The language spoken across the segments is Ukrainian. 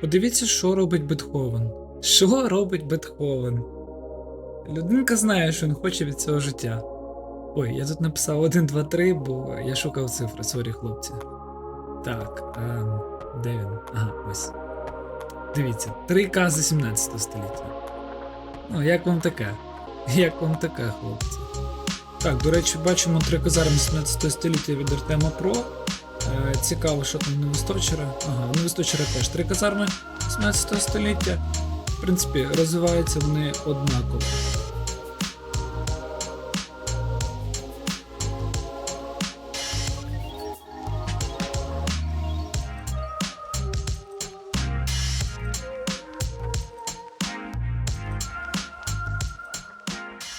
Подивіться, що робить Бетховен. Що робить Бетховен? Людинка знає, що він хоче від цього життя. Ой, я тут написав 1, 2, 3, бо я шукав цифри, сорі, хлопці. Так, ем, де він? Ага, ось. Дивіться, 3К за 17 століття. Ну, як вам таке? Як вам таке, хлопці? Так, до речі, бачимо три казарми 17 століття від Артема Про. Е, цікаво, що там Невисточера. Ага, у Невисточера теж три казарми 17 століття. В принципі, розвиваються вони однаково.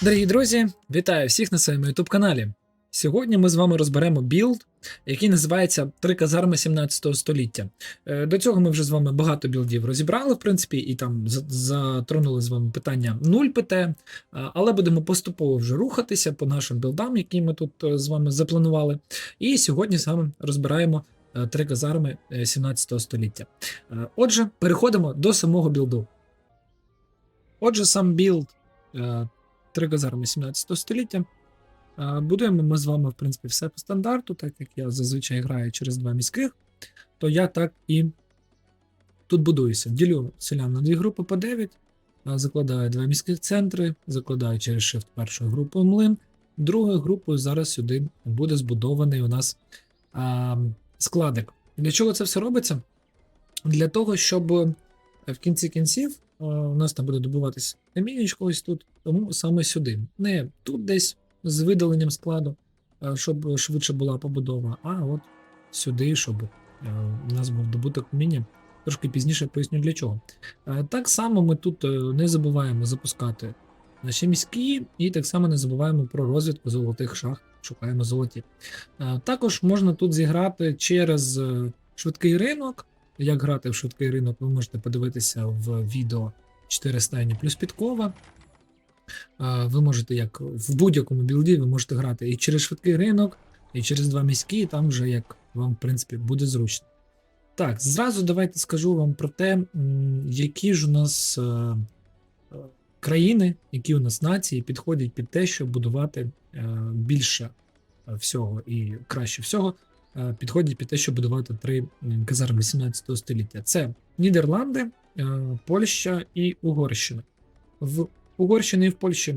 Дорогі друзі, вітаю всіх на своєму YouTube каналі. Сьогодні ми з вами розберемо білд, який називається Три казарми 17 століття. Е, До цього ми вже з вами багато білдів розібрали, в принципі, і там затронули з вами питання 0 ПТ, але будемо поступово вже рухатися по нашим білдам, які ми тут е, з вами запланували. І сьогодні вами розбираємо е, три казарми е, 17 століття. Е, Отже, переходимо до самого білду. Отже, сам білд. е, Три казарми 17 століття. Е, Будуємо ми з вами, в принципі, все по стандарту, так як я зазвичай граю через два міських, то я так і тут будуюся. Ділю селян на дві групи по 9, е, закладаю два міських центри, закладаю через Shift першу групу млин. Другою групою зараз сюди буде збудований у нас а, складик. Для чого це все робиться? Для того, щоб е, в кінці кінців е, у нас там буде добуватись камінечко ось тут, тому саме сюди. Не тут десь з видаленням складу, е, щоб швидше була побудова, а от сюди, щоб е, у нас був добуток каміння. Трошки пізніше поясню для чого. Е, Так само ми тут не забуваємо запускати наші міські, і так само не забуваємо про розвідку золотих шахт, шукаємо золоті. Також можна тут зіграти через швидкий ринок. Як грати в швидкий ринок, ви можете подивитися в відео 4 стайні плюс підкова. Ви можете, як в будь-якому білді, ви можете грати і через швидкий ринок, і через два міські, там вже як вам, в принципі, буде зручно. Так, зразу давайте скажу вам про те, які ж у нас е, е, країни, які у нас нації підходять під те, щоб будувати е, більше всього і краще всього, підходять під те, щоб будувати три казарми 17 століття. Це Нідерланди, Польща і Угорщина. В Угорщині і в Польщі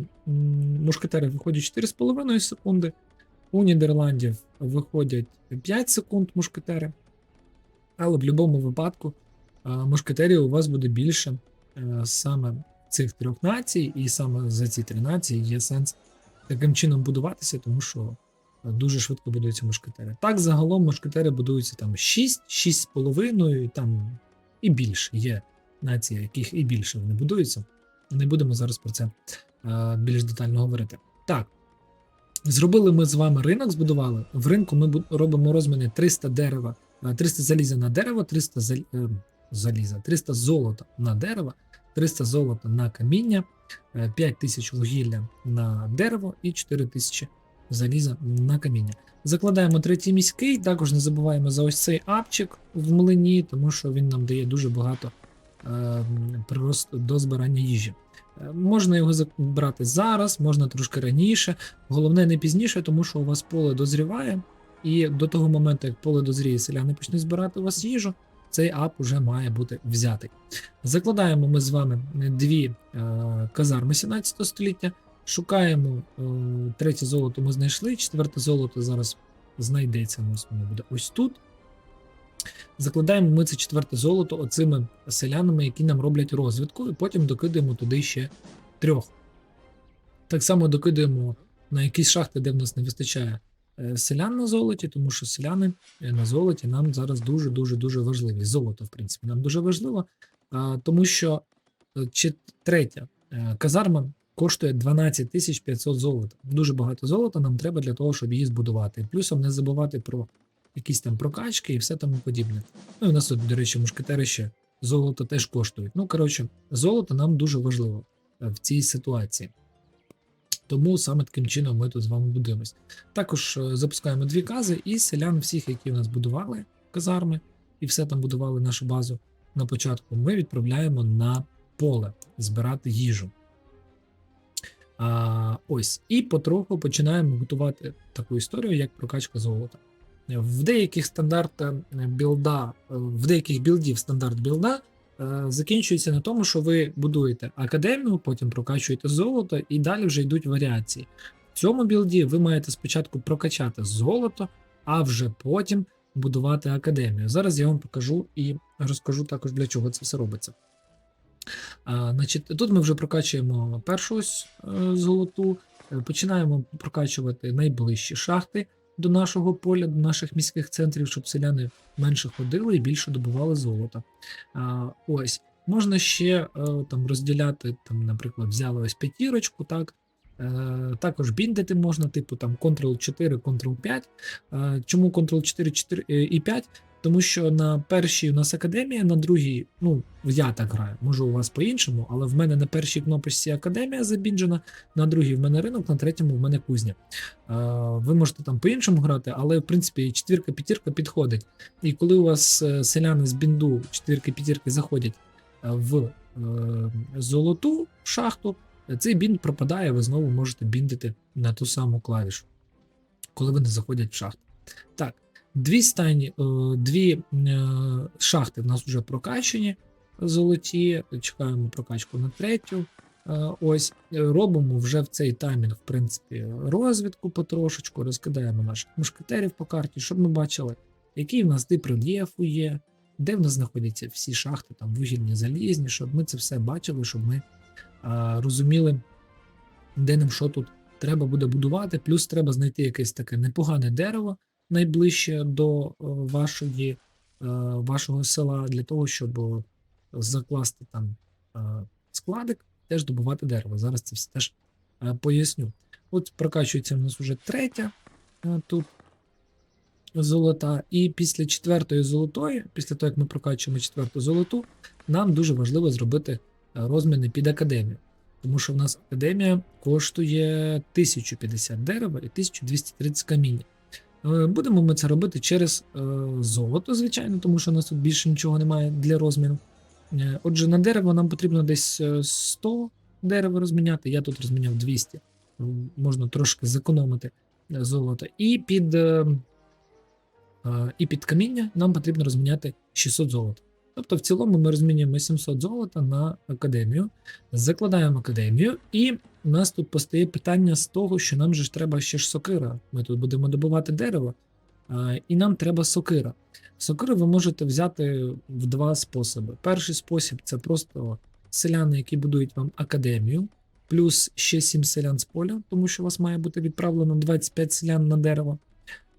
мушкетери виходять 4,5 секунди. У Нідерландів виходять 5 секунд мушкетери. Але в будь-якому випадку мушкетерів у вас буде більше е, саме цих трьох націй, і саме за ці три нації є сенс таким чином будуватися, тому що дуже швидко будуються мушкетери. Так, загалом мушкетери будуються там 6, 6,5 і там і більше. Є нації, яких і більше вони будуються. Не будемо зараз про це е, більш детально говорити. Так. Зробили ми з вами ринок, збудували. В ринку ми робимо розміни 300 дерева, е, 300 заліза на дерево, 300 зал- е, заліза, 300 золота на дерево, 300 золота на каміння, е, 5000 вугілля на дерево і 4000 заліза на каміння. Закладаємо третій міський, також не забуваємо за ось цей апчик в млині, тому що він нам дає дуже багато е, прирост до збирання їжі. Е, Можна його забрати зараз, можна трошки раніше. Головне не пізніше, тому що у вас поле дозріває, і до того моменту, як поле дозріє, селяни почнуть збирати у вас їжу, цей ап уже має бути взятий. Закладаємо ми з вами дві е, казарми 17 століття, шукаємо е, третє золото ми знайшли, четверте золото зараз знайдеться. Воно буде ось тут. Закладаємо ми це четверте золото оцими селянами, які нам роблять розвідку, і потім докидаємо туди ще трьох. Так само докидаємо на якісь шахти, де в нас не вистачає е, селян на золоті, тому що селяни е, на золоті нам зараз дуже дуже дуже важливі. Золото, в принципі, нам дуже важливо, тому що е, третя казарма коштує 12 тисяч 500 золота. Дуже багато золота нам треба для того, щоб її збудувати. Плюсом не забувати про якісь там прокачки і все тому подібне. Ну і у нас тут, до речі, мушкетери ще золото теж коштують. Ну, коротше, золото нам дуже важливо е, в цій ситуації. Тому саме таким чином ми тут з вами будуємось. Також е, запускаємо дві кази, і селян всіх, які у нас будували казарми, і все там будували нашу базу. на початку ми відправляємо на поле збирати їжу. А, ось, і потроху починаємо готувати таку історію, як прокачка золота. В деяких стандартах білда, е, в деяких білдів стандарт білда е, закінчується на тому, що ви будуєте академію, потім прокачуєте золото, і далі вже йдуть варіації. В цьому білді ви маєте спочатку прокачати золото, а вже потім будувати академію. Зараз я вам покажу і розкажу також, для чого це все робиться. А, значить, Тут ми вже прокачуємо першу ось е, золоту, е, починаємо прокачувати найближчі шахти до нашого поля, до наших міських центрів, щоб селяни менше ходили і більше добували золота. А, ось. Можна ще е, там розділяти, там, наприклад, взяли ось п'ятірочку, так. Е, також біндити можна, типу там Ctrl-4, Ctrl-5. Е, чому Ctrl-4 4 е, і 5? Тому що на першій у нас академія, на другій, ну, я так граю, може у вас по-іншому, але в мене на першій кнопочці академія забінджена, на другій в мене ринок, на третьому в мене кузня. Е, ви можете там по-іншому грати, але в принципі четвірка-п'ятірка підходить. І коли у вас е, селяни з бінду четвірки-п'ятірки заходять е, в е, золоту шахту, цей бінд пропадає, ви знову можете біндити на ту саму клавішу, коли вони заходять в шахту. Так, дві стайні, е, дві е, шахти в нас вже прокачені золоті. Чекаємо прокачку на третю. Е, Ось робимо вже в цей таймінг, в принципі, розвідку потрошечку, розкидаємо наших мушкетерів по карті, щоб ми бачили, який в нас тип рельєфу є, де в нас знаходяться всі шахти, там вугільні залізні, щоб ми це все бачили, щоб ми а, розуміли, де нам що тут треба буде будувати. Плюс треба знайти якесь таке непогане дерево найближче до е, вашої, е, вашого села, для того, щоб закласти там е, складик, теж добувати дерево. Зараз це все теж поясню. От прокачується в нас вже третя тут золота, і після четвертої золотої, після того, як ми прокачуємо четверту золоту, нам дуже важливо зробити розміни під академію. Тому що в нас академія коштує 1050 дерева і 1230 каміння. Е, Будемо ми це робити через е, золото, звичайно, тому що у нас тут більше нічого немає для розміну. Е, Отже, на дерево нам потрібно десь е, 100 дерева розміняти. Я тут розміняв 200. Можна трошки зекономити золото. І під, і під каміння нам потрібно розміняти 600 золота. Тобто, в цілому ми розмінюємо 700 золота на академію, закладаємо академію, і у нас тут постає питання з того, що нам же ж треба ще ж сокира. Ми тут будемо добувати дерево, а, і нам треба сокира. Сокиру ви можете взяти в два способи. Перший спосіб це просто селяни, які будують вам академію, плюс ще 7 селян з поля, тому що у вас має бути відправлено 25 селян на дерево.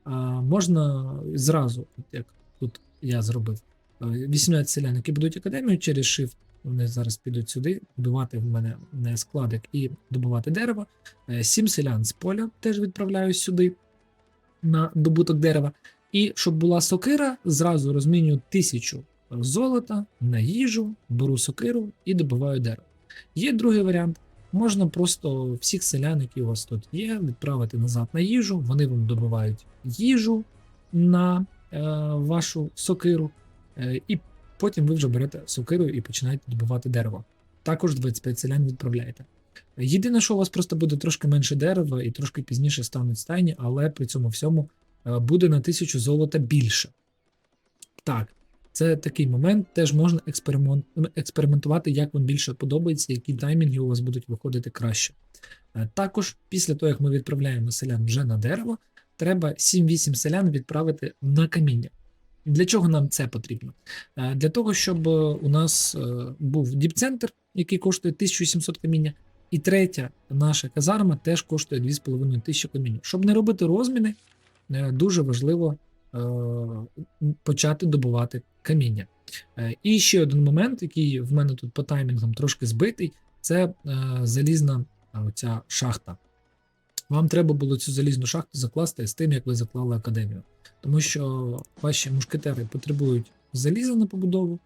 А, можна зразу, як тут я зробив. Е, 18 селян, які будуть академію через Shift, вони зараз підуть сюди, будувати в мене е, складик і добувати дерево. 7 селян з поля теж відправляю сюди на добуток дерева. І щоб була сокира, зразу розмінюю тисячу золота на їжу, беру сокиру і добиваю дерево. Є другий варіант. Можна просто всіх селян, які у вас тут є, відправити назад на їжу. Вони вам добивають їжу на е, вашу сокиру. Е, І потім ви вже берете сокиру і починаєте добувати дерево. Також 25 селян відправляєте. Єдине, що у вас просто буде трошки менше дерева і трошки пізніше стануть стайні, але при цьому всьому е, буде на 1000 золота більше. Так, це такий момент, теж можна експеримент, експериментувати, як вам більше подобається, які таймінги у вас будуть виходити краще. Е, Також, після того, як ми відправляємо селян вже на дерево, треба 7-8 селян відправити на каміння. Для чого нам це потрібно? Е, Для того, щоб е, у нас е, був діпцентр, який коштує 1700 каміння, і третя наша казарма теж коштує 2500 каміння. Щоб не робити розміни, дуже важливо почати добувати каміння. І ще один момент, який в мене тут по таймінгам трошки збитий, це залізна оця шахта. Вам треба було цю залізну шахту закласти з тим, як ви заклали академію. Тому що ваші мушкетери потребують заліза на побудову,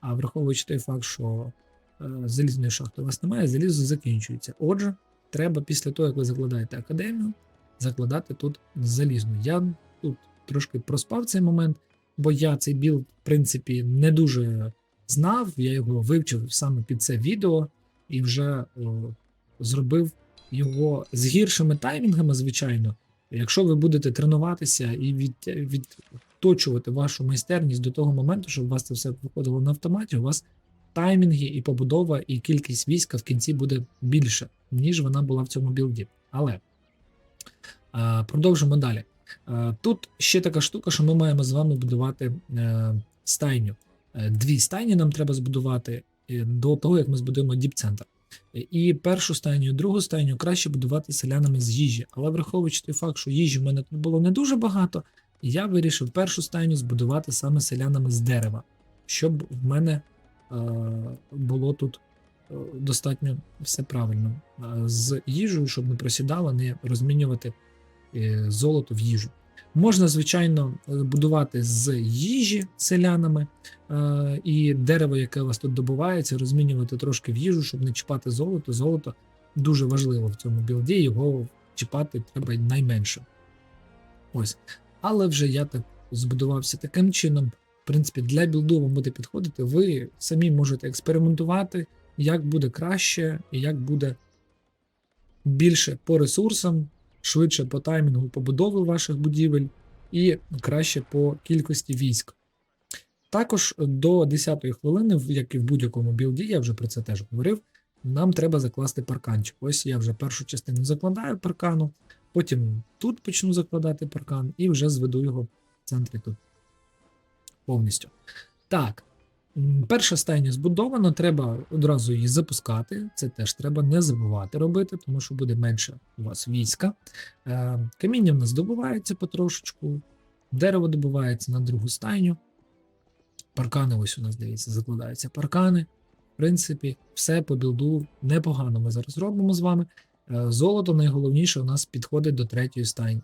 а враховуючи той факт, що е, залізної шахти у вас немає, залізо закінчується. Отже, треба після того, як ви закладаєте академію, закладати тут залізну. Я тут трошки проспав цей момент, бо я цей білд, в принципі, не дуже знав, я його вивчив саме під це відео і вже о, зробив його з гіршими таймінгами, звичайно. Якщо ви будете тренуватися і від, відточувати вашу майстерність до того моменту, щоб у вас це все виходило на автоматі, у вас таймінги і побудова, і кількість війська в кінці буде більше, ніж вона була в цьому білді. Але а, продовжимо далі. А, тут ще така штука, що ми маємо з вами будувати е, стайню. Е, Дві стайні нам треба збудувати е, до того, як ми збудуємо діп-центр. І першу стайню, і другу стайню краще будувати селянами з їжі. Але враховуючи той факт, що їжі в мене тут було не дуже багато, я вирішив першу стайню збудувати саме селянами з дерева, щоб в мене е, було тут е, достатньо все правильно. Е, з їжею, щоб не просідало, не розмінювати е, золото в їжу. Можна, звичайно, е, будувати з їжі селянами, е, і дерево, яке у вас тут добувається, розмінювати трошки в їжу, щоб не чіпати золото. Золото дуже важливо в цьому білді, його чіпати треба найменше. Ось. Але вже я так збудувався таким чином. В принципі, для білду вам буде підходити, ви самі можете експериментувати, як буде краще і як буде більше по ресурсам, швидше по таймінгу побудови ваших будівель і краще по кількості військ. Також до 10-ї хвилини, як і в будь-якому білді, я вже про це теж говорив, нам треба закласти парканчик. Ось я вже першу частину закладаю паркану, потім тут почну закладати паркан і вже зведу його в центрі тут повністю. Так, перша стайня збудована, треба одразу її запускати. Це теж треба не забувати робити, тому що буде менше у вас війська. Е, Каміння в нас добувається потрошечку, дерево добувається на другу стайню. Паркани, ось у нас дивіться, закладаються паркани. В принципі, все по білду непогано ми зараз робимо з вами. Е, Золото найголовніше у нас підходить до третьої стайні,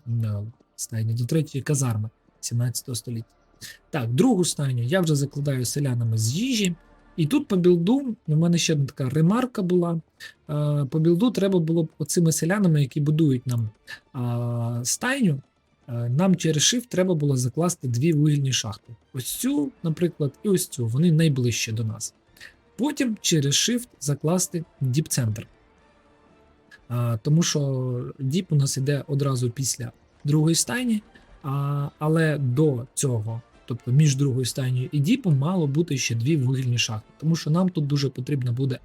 стайні до третьої казарми 17 століття. Так, другу стайню я вже закладаю селянами з їжі. І тут по білду, у мене ще одна така ремарка була. Е, По білду треба було б оцими селянами, які будують нам стайню, е, нам через shift треба було закласти дві вугільні шахти. Ось цю, наприклад, і ось цю. Вони найближче до нас. Потім через shift закласти діп-центр. Тому що діп у нас іде одразу після другої стайні, а, але до цього, тобто між другою стайнею і діпом, мало бути ще дві вугільні шахти. Тому що нам тут дуже потрібна буде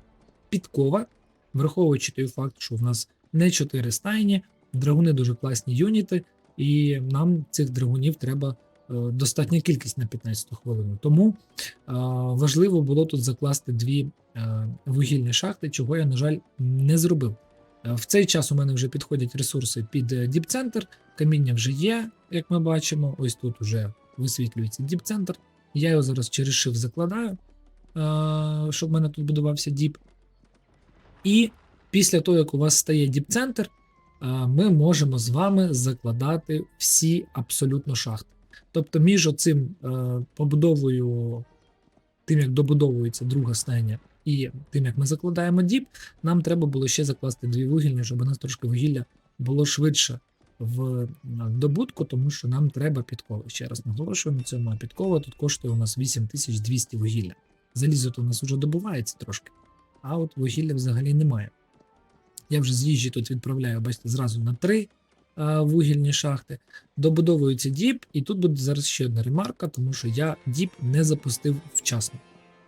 підкова, враховуючи той факт, що в нас не чотири стайні, драгуни дуже класні юніти, і нам цих драгунів треба е, достатня кількість на 15 хвилину. Тому е, важливо було тут закласти дві е, вугільні шахти, чого я, на жаль, не зробив. В цей час у мене вже підходять ресурси під діп-центр, каміння вже є, як ми бачимо. Ось тут вже висвітлюється діп-центр. Я його зараз через шиф закладаю, е, щоб в мене тут будувався діп. І після того, як у вас стає діп-центр, ми можемо з вами закладати всі абсолютно шахти. Тобто, між оцим е, побудовою, тим, як добудовується друга стайня, і тим, як ми закладаємо діп, нам треба було ще закласти дві вугільні, щоб у нас трошки вугілля було швидше в добутку, тому що нам треба підкова. Ще раз наголошую на цьому, підкова тут коштує у нас 8200 вугілля. Залізо то у нас вже добувається трошки, а от вугілля взагалі немає. Я вже з їжі тут відправляю, бачите, зразу на три вугільні шахти. Добудовується діп, і тут буде зараз ще одна ремарка, тому що я діп не запустив вчасно.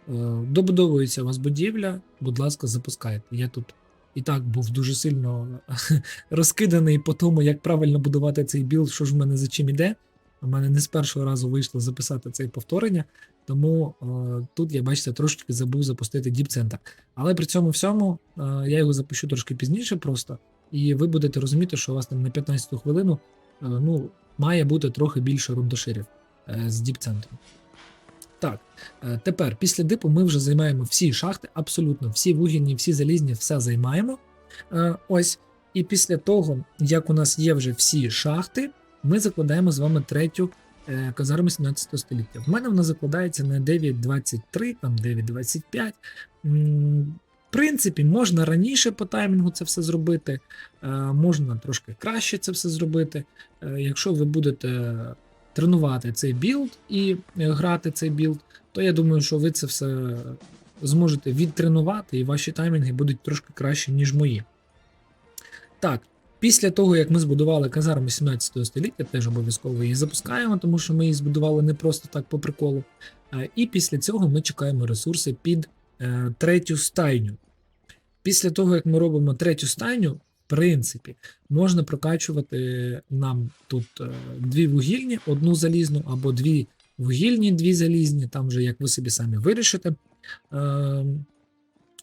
Е, Добудовується у вас будівля, будь ласка, запускайте. Я тут і так був дуже сильно розкиданий по тому, як правильно будувати цей білд, що ж в мене за чим іде. У мене не з першого разу вийшло записати це повторення, тому е, тут я, бачите, трошки забув запустити діп-центр. Але при цьому всьому е, я його запущу трошки пізніше просто, і ви будете розуміти, що у вас там на 15 хвилину е, ну, має бути трохи більше рундоширів з діп-центром. Так, е, тепер після дипу ми вже займаємо всі шахти, абсолютно всі вугільні, всі залізні, все займаємо. Е, Ось. І після того, як у нас є вже всі шахти, ми закладаємо з вами третю е, казарму 17 століття. В мене вона закладається на 9.23, там 9.25. В принципі, можна раніше по таймінгу це все зробити, можна трошки краще це все зробити. Якщо ви будете тренувати цей білд і е, грати цей білд, то я думаю, що ви це все зможете відтренувати, і ваші таймінги будуть трошки краще, ніж мої. Так, після того, як ми збудували казарму 17 століття, теж обов'язково її запускаємо, тому що ми її збудували не просто так по приколу. І після цього ми чекаємо ресурси під е, третю стайню. Після того, як ми робимо третю стайню, принципі, можна прокачувати нам тут е, дві вугільні, одну залізну або дві вугільні, дві залізні, там вже як ви собі самі вирішите. Е,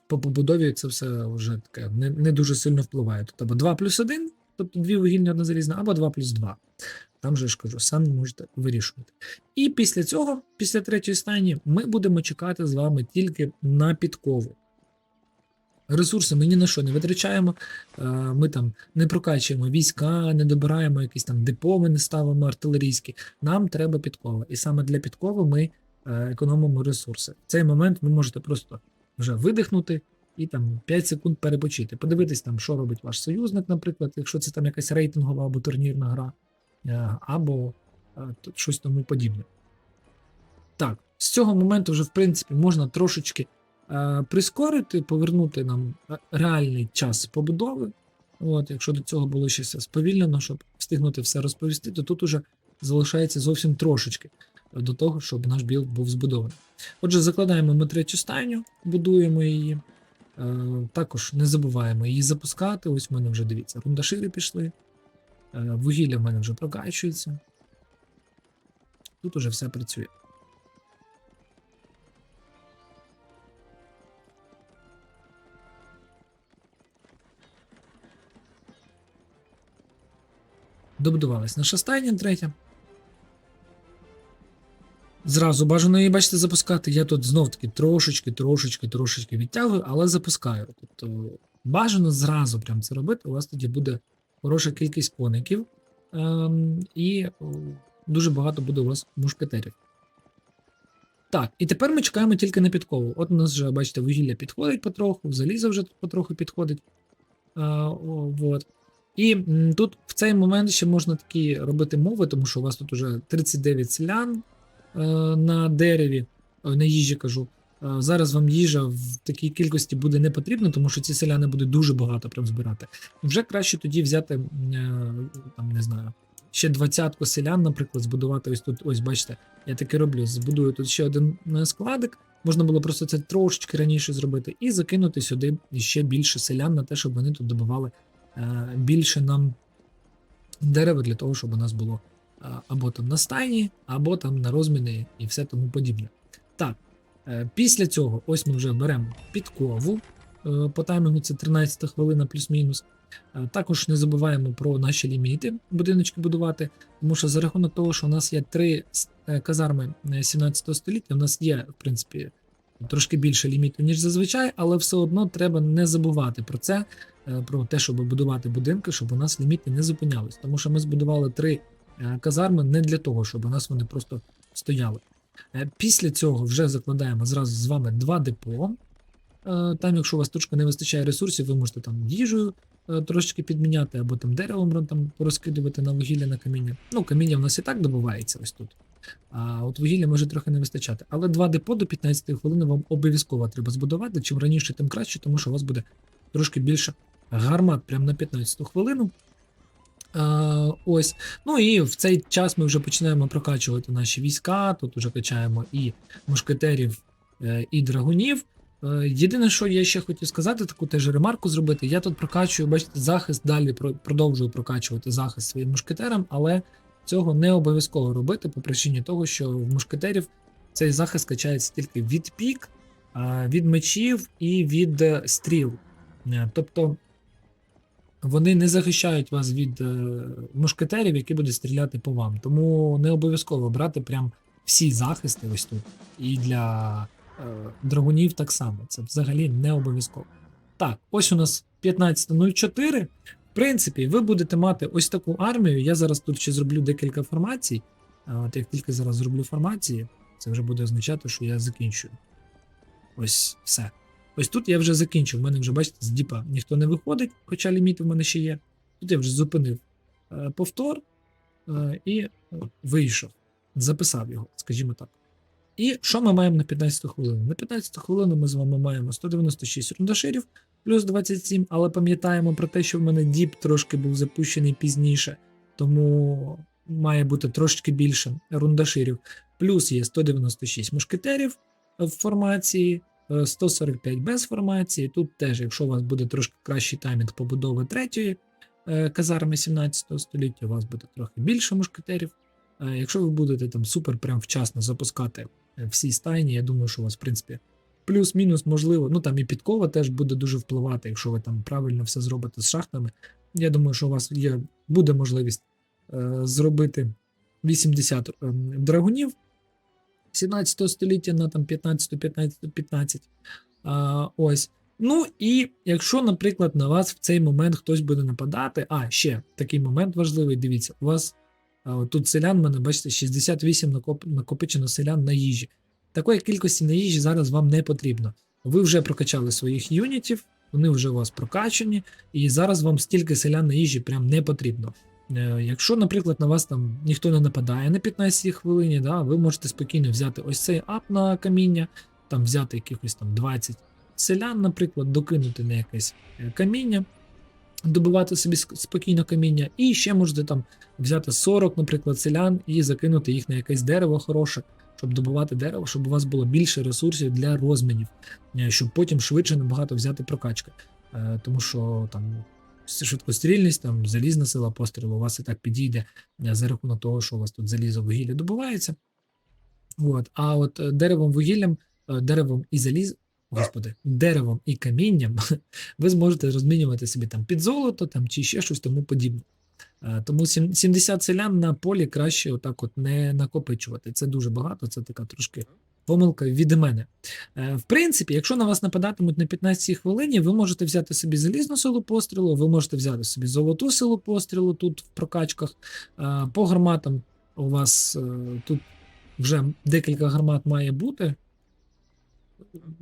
по побудові це все вже таке не, не дуже сильно впливає. Тут або 2 плюс 1, тобто дві вугільні, одна залізна, або 2 плюс 2. Там же ж кажу, самі можете вирішувати. І після цього, після третьої стайні, ми будемо чекати з вами тільки на підкову. Ресурси ми ні на що не витрачаємо. е, Ми там не прокачуємо війська, не добираємо якісь там депо, ми не ставимо артилерійські. Нам треба підкова. І саме для підкови ми е, економимо ресурси. В цей момент ви можете просто вже видихнути і там 5 секунд перепочити. Подивитись, там, що робить ваш союзник, наприклад, якщо це там якась рейтингова або турнірна гра, е, або щось тому подібне. Так, з цього моменту вже, в принципі, можна трошечки прискорити, повернути нам е, реальний час побудови. От, якщо до цього було ще все сповільнено, щоб встигнути все розповісти, то тут уже залишається зовсім трошечки до того, щоб наш білд був збудований. Отже, закладаємо ми третю стайню, будуємо її. Е, також не забуваємо її запускати. Ось в мене вже дивіться, рундашири пішли. Е, вугілля в мене вже прокачується. Тут уже все працює. Добудувалась наша стайня третя. Зразу бажано її, бачите, запускати. Я тут знов таки трошечки, трошечки, трошечки відтягую, але запускаю. Тобто бажано зразу прям це робити. У вас тоді буде хороша кількість коників, ем, і дуже багато буде у вас мушкетерів. Так, і тепер ми чекаємо тільки на підкову. От у нас вже, бачите, вугілля підходить потроху, залізо вже потроху підходить. Е, о, вот. І тут в цей момент ще можна такі робити мови, тому що у вас тут уже 39 селян е, на дереві, е, на їжі кажу. Е, Зараз вам їжа в такій кількості буде не потрібна, тому що ці селяни будуть дуже багато прям збирати. Вже краще тоді взяти, е, там не знаю, ще двадцятку селян, наприклад, збудувати ось тут. Ось бачите, я таки роблю. Збудую тут ще один складик. Можна було просто це трошечки раніше зробити, і закинути сюди ще більше селян на те, щоб вони тут добивали більше нам дерева для того, щоб у нас було е, або там на стайні, або там на розміни і все тому подібне. Так, е, після цього ось ми вже беремо підкову. Е, по таймінгу це 13 хвилина плюс-мінус. Е, Також не забуваємо про наші ліміти будиночки будувати, тому що за рахунок того, що у нас є три е, казарми е, 17 століття, у нас є, в принципі, трошки більше ліміту, ніж зазвичай, але все одно треба не забувати про це, е, про те, щоб будувати будинки, щоб у нас ліміти не зупинялись. Тому що ми збудували три е, казарми не для того, щоб у нас вони просто стояли. Е, Після цього вже закладаємо зразу з вами два депо. Е, Там, якщо у вас трошки не вистачає ресурсів, ви можете там їжею е, трошечки підміняти, або там деревом там розкидувати на вугілля на каміння. Ну, каміння в нас і так добувається ось тут. А от вугілля може трохи не вистачати. Але два депо до 15 хвилини вам обов'язково треба збудувати. Чим раніше, тим краще, тому що у вас буде трошки більше гармат прямо на 15 хвилину. А, ось. Ну і в цей час ми вже починаємо прокачувати наші війська. Тут вже качаємо і мушкетерів, е, і драгунів. Е, Єдине, що я ще хотів сказати, таку теж ремарку зробити. Я тут прокачую, бачите, захист, далі про- продовжую прокачувати захист своїм мушкетерам, але цього не обов'язково робити по причині того, що в мушкетерів цей захист качається тільки від пік, від мечів і від е, стріл. Тобто вони не захищають вас від е, мушкетерів, які будуть стріляти по вам. Тому не обов'язково брати прям всі захисти ось тут. І для е, драгунів так само. Це взагалі не обов'язково. Так, ось у нас 15.04. В принципі, ви будете мати ось таку армію. Я зараз тут ще зроблю декілька формацій. От як тільки зараз зроблю формації, це вже буде означати, що я закінчую. Ось все. Ось тут я вже закінчив. У мене вже, бачите, з діпа ніхто не виходить, хоча ліміти в мене ще є. Тут я вже зупинив е, повтор е, і е, вийшов. записав його, скажімо так. І що ми маємо на 15 хвилину? На 15 хвилину ми з вами маємо 196 рундаширів плюс 27, але пам'ятаємо про те, що в мене діп трошки був запущений пізніше, тому має бути трошки більше рундаширів. Плюс є 196 мушкетерів в формації, 145 без формації. Тут теж, якщо у вас буде трошки кращий таймінг побудови третьої е, казарми 17 століття, у вас буде трохи більше мушкетерів. Е, Якщо ви будете там супер прям вчасно запускати е, всі стайні, я думаю, що у вас, в принципі, плюс-мінус можливо. Ну там і підкова теж буде дуже впливати, якщо ви там правильно все зробите з шахтами. Я думаю, що у вас є, буде можливість е, зробити 80 е, драгунів 17 століття на там 15, 15, 15. А, ось. Ну і якщо, наприклад, на вас в цей момент хтось буде нападати, а ще такий момент важливий, дивіться, у вас а, тут селян, мене, бачите, 68 накоп, накопичено селян на їжі. Такої кількості на їжі зараз вам не потрібно. Ви вже прокачали своїх юнітів, вони вже у вас прокачані, і зараз вам стільки селян на їжі прям не потрібно. Е, Якщо, наприклад, на вас там ніхто не нападає на 15 хвилині, да, ви можете спокійно взяти ось цей ап на каміння, там взяти якихось там 20 селян, наприклад, докинути на якесь е, каміння, добивати собі спокійно каміння, і ще можете там взяти 40, наприклад, селян і закинути їх на якесь дерево хороше, щоб добувати дерево, щоб у вас було більше ресурсів для розмінів, е, щоб потім швидше набагато взяти прокачки. Тому що там швидкострільність, там залізна сила пострілу у вас і так підійде е, за рахунок того, що у вас тут залізо вугілля добувається. От. А от е, деревом вугіллям, е, деревом і заліз, господи, деревом і камінням ви зможете розмінювати собі там під золото там, чи ще щось тому подібне. Тому сім- 70 селян на полі краще отак от не накопичувати. Це дуже багато, це така трошки помилка від мене. Е, В принципі, якщо на вас нападатимуть на 15 хвилині, ви можете взяти собі залізну силу пострілу, ви можете взяти собі золоту силу пострілу тут в прокачках. Е, По гарматам у вас е, тут вже декілька гармат має бути.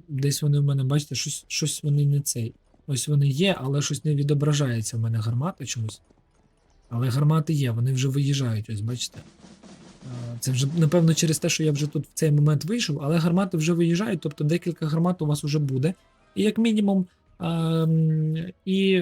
Десь вони в мене, бачите, щось, щось вони не цей. Ось вони є, але щось не відображається в мене гармати чомусь. Але гармати є, вони вже виїжджають, ось бачите. Е, Це вже, напевно, через те, що я вже тут в цей момент вийшов, але гармати вже виїжджають, тобто декілька гармат у вас вже буде. І як мінімум, ем, і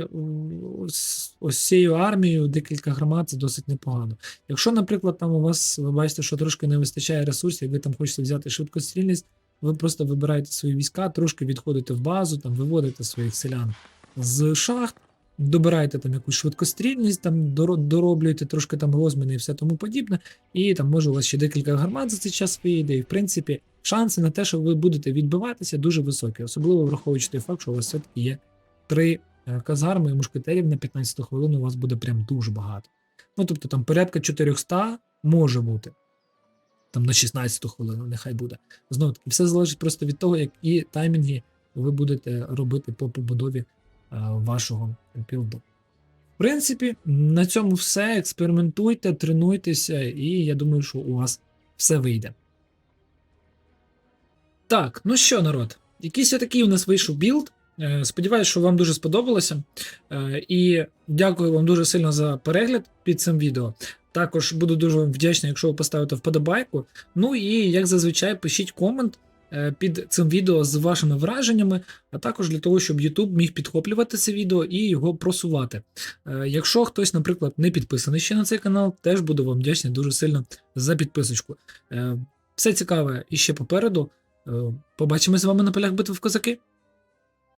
ось, ось цією армією декілька гармат це досить непогано. Якщо, наприклад, там у вас ви бачите, що трошки не вистачає ресурсів, ви там хочете взяти швидкострільність, ви просто вибираєте свої війська, трошки відходите в базу, там виводите своїх селян з шахт, добираєте там якусь швидкострільність, там дороблюєте трошки там розміни і все тому подібне. І там може у вас ще декілька гармат за цей час вийде. І в принципі, шанси на те, що ви будете відбиватися, дуже високі, особливо враховуючи той факт, що у вас все-таки є три е, казарми і мушкетерів на 15 хвилину, у вас буде прям дуже багато. Ну тобто там порядка 400 може бути. Там на 16 хвилину, нехай буде. Знову таки, все залежить просто від того, які таймінги ви будете робити по побудові вашого білду. В принципі, на цьому все. Експериментуйте, тренуйтеся, і я думаю, що у вас все вийде. Так, ну що, народ, якийсь такий у нас вийшов білд. Е, Сподіваюсь, що вам дуже сподобалося. Е, І дякую вам дуже сильно за перегляд під цим відео. Також буду дуже вам вдячний, якщо ви поставите вподобайку. Ну і як зазвичай, пишіть комент е, під цим відео з вашими враженнями, а також для того, щоб YouTube міг підхоплювати це відео і його просувати. Е, Якщо хтось, наприклад, не підписаний ще на цей канал, теж буду вам вдячний дуже сильно за підписочку. Е, Все цікаве і ще попереду. Е, Побачимось з вами на полях битви в козаки.